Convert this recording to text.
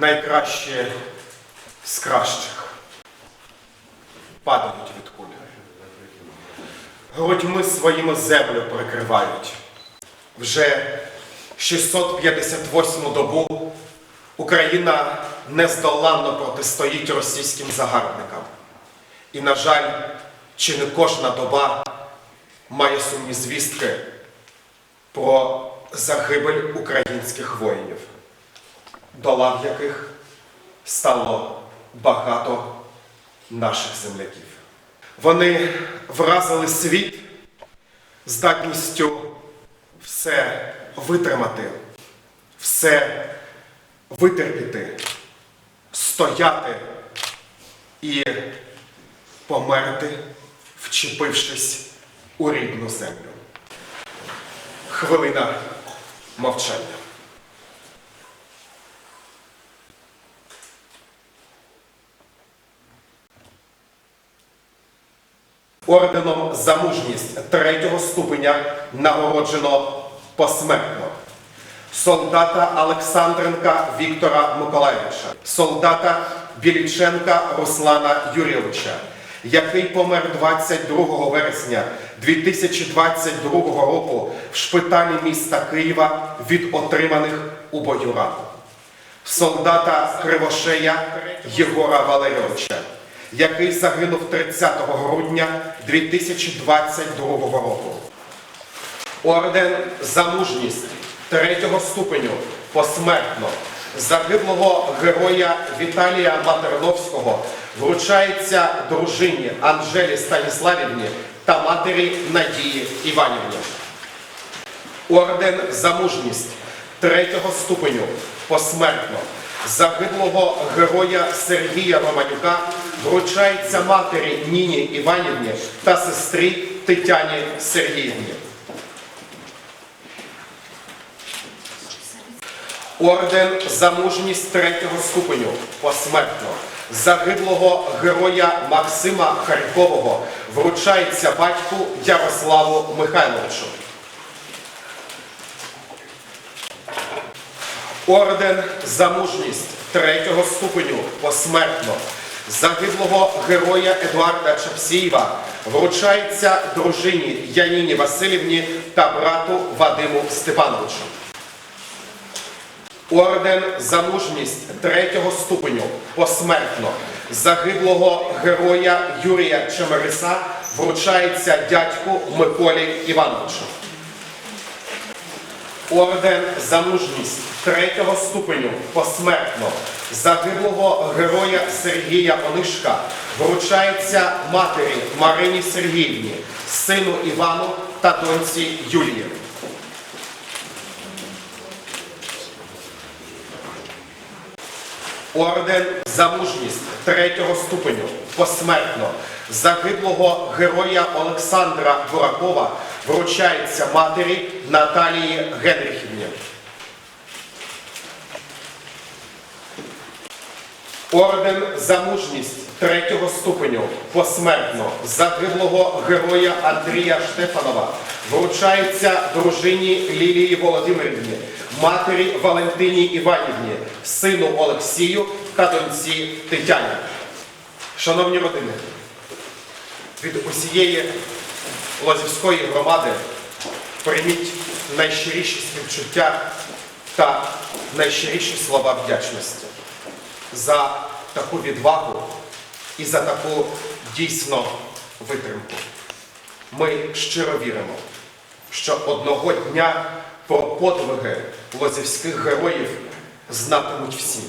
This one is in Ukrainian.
найкращі з кращих падають від кулі. Грудьми своїми землю прикривають. Вже 658 добу Україна нездоланно протистоїть російським загарбникам. І, на жаль, чи не кожна доба має сумні звістки про загибель українських воїнів, до лав яких стало багато наших земляків. Вони вразили світ здатністю все витримати, все витерпіти, стояти і померти, вчепившись у рідну землю. Хвилина мовчання. Орденом за мужність третього ступеня нагороджено посмертно. Солдата Олександренка Віктора Миколаєвича, солдата Біліченка Руслана Юрійовича, який помер 22 вересня 2022 року в шпиталі міста Києва від отриманих у бою ран. Солдата Кривошея Єгора Валерійовича, який загинув 30 грудня 2022 року. Орден за мужність третього ступеню посмертно загиблого героя Віталія Матерновського вручається дружині Анжелі Станіславівні та матері Надії Іванівні. Орден за мужність третього ступеню посмертно загиблого героя Сергія Романюка вручається матері Ніні Іванівні та сестрі Тетяні Сергіївні. Орден за мужність третього ступеню посмертно загиблого героя Максима Харькового вручається батьку Ярославу Михайловичу. Орден за мужність третього ступеню посмертно загиблого героя Едуарда Чапсієва вручається дружині Яніні Васильівні та брату Вадиму Степановичу. Орден за мужність третього ступеню посмертно загиблого героя Юрія Чемериса вручається дядьку Миколі Івановичу. Орден за мужність третього ступеню посмертно загиблого героя Сергія Онишка вручається матері Марині Сергіївні, сину Івану та доньці Юлії. Орден за мужність третього ступеню посмертно загиблого героя Олександра Буракова вручається матері Наталії Генрихівні. Орден за мужність третього ступеню посмертно загиблого героя Андрія Штефанова вручається дружині Лілії Володимирівні, матері Валентині Іванівні, сину Олексію та доньці Тетяні. Шановні родини, від усієї Лозівської громади прийміть найщиріші співчуття та найщиріші слова вдячності за таку відвагу і за таку дійсно витримку. Ми щиро віримо, що одного дня про подвиги лозівських героїв знатимуть всі.